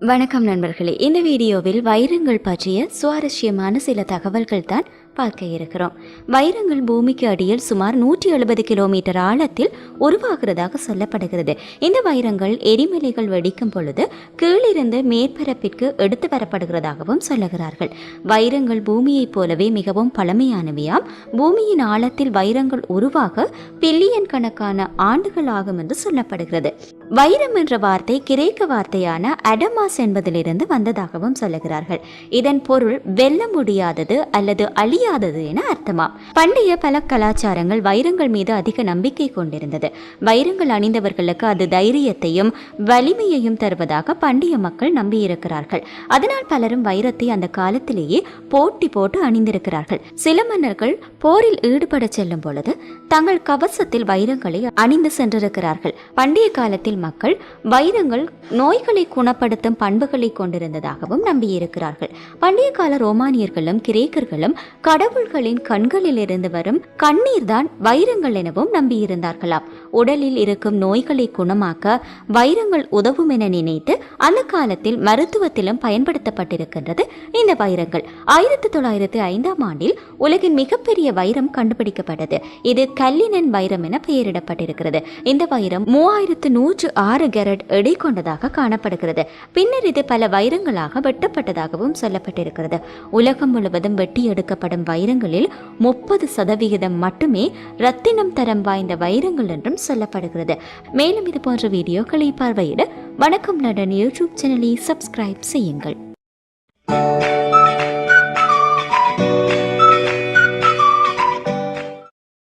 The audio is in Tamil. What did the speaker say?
வணக்கம் நண்பர்களே. இந்த வீடியோவில் வைரங்கள் பற்றிய சுவாரஸ்யமான சில தகவல்கள் தான் பார்க்க இருக்கிறோம். வைரங்கள் பூமிக்கு அடியில் சுமார் நூற்றி எழுபது கிலோமீட்டர் ஆழத்தில் உருவாகிறதாக சொல்லப்படுகிறது. இந்த வைரங்கள் எரிமலைகள் வெடிக்கும் பொழுது கீழிருந்து மேற்பரப்பிற்கு எடுத்து வரப்படுகிறதாகவும் சொல்லுகிறார்கள். வைரங்கள் பூமியைப் போலவே மிகவும் பழமையானவையாம். பூமியின் ஆழத்தில் வைரங்கள் உருவாக பில்லியன் கணக்கான ஆண்டுகள் ஆகும் என்று சொல்லப்படுகிறது. வைரம் என்ற வார்த்தை கிரேக்க வார்த்தையான அடமாஸ் என்பதிலிருந்து வந்ததாகவும் சொல்லுகிறார்கள். இதன் பொருள் வெல்ல முடியாதது அல்லது அழிய முடியாதது என அர்த்தமா பண்டைய பல கலாச்சாரங்கள் வைரங்கள் மீது அதிக நம்பிக்கை கொண்டிருந்தது. வைரங்கள் அணிந்தவர்களுக்கு அது தைரியத்தையும் வலிமையையும் தருவதாக பண்டைய மக்கள் நம்பியிருக்கிறார்கள். அதனால் பலரும் வைரத்தை அந்த காலத்திலேயே போட்டி போட்டு அணிந்திருக்கிறார்கள். சில மன்னர்கள் போரில் ஈடுபட செல்லும் பொழுது தங்கள் கவசத்தில் வைரங்களை அணிந்து சென்றிருக்கிறார்கள். பண்டைய காலத்தில் மக்கள் வைரங்கள் நோய்களை குணப்படுத்தும் பண்புகளை கொண்டிருந்ததாகவும் நம்பியிருக்கிறார்கள். பண்டைய கால ரோமானியர்களும் கிரேக்கர்களும் கடவுள்களின் கண்களில் இருந்து வரும் கண்ணீர் தான் வைரங்கள் எனவும் நம்பியிருந்தார்களாம். உடலில் இருக்கும் நோய்களை குணமாக்க வைரங்கள் உதவும் என நினைத்து அந்த காலத்தில் மருத்துவத்திலும் பயன்படுத்தப்பட்டிருக்கின்றது இந்த வைரங்கள். ஆயிரத்தி தொள்ளாயிரத்தி ஐந்தாம் ஆண்டில் உலகின் மிகப்பெரிய வைரம் கண்டுபிடிக்கப்பட்டது. இது கல்லினன் வைரம் என பெயரிடப்பட்டிருக்கிறது. இந்த வைரம் மூவாயிரத்து நூற்று ஆறு கேரட் எடை கொண்டதாக காணப்படுகிறது. பின்னர் இது பல வைரங்களாக வெட்டப்பட்டதாகவும் சொல்லப்பட்டிருக்கிறது. உலகம் முழுவதும் வெட்டி எடுக்கப்படும் வைரங்களில் முப்பது சதவிகிதம் மட்டுமே ரத்தினம் தரம் வாய்ந்த வைரங்கள் என்றும் சொல்லப்படுகிறது. மேலும் இது போன்ற வீடியோக்களை பார்வையிட வணக்கம் நடன் யூடியூப் சேனலை சப்ஸ்கிரைப் செய்யுங்கள்.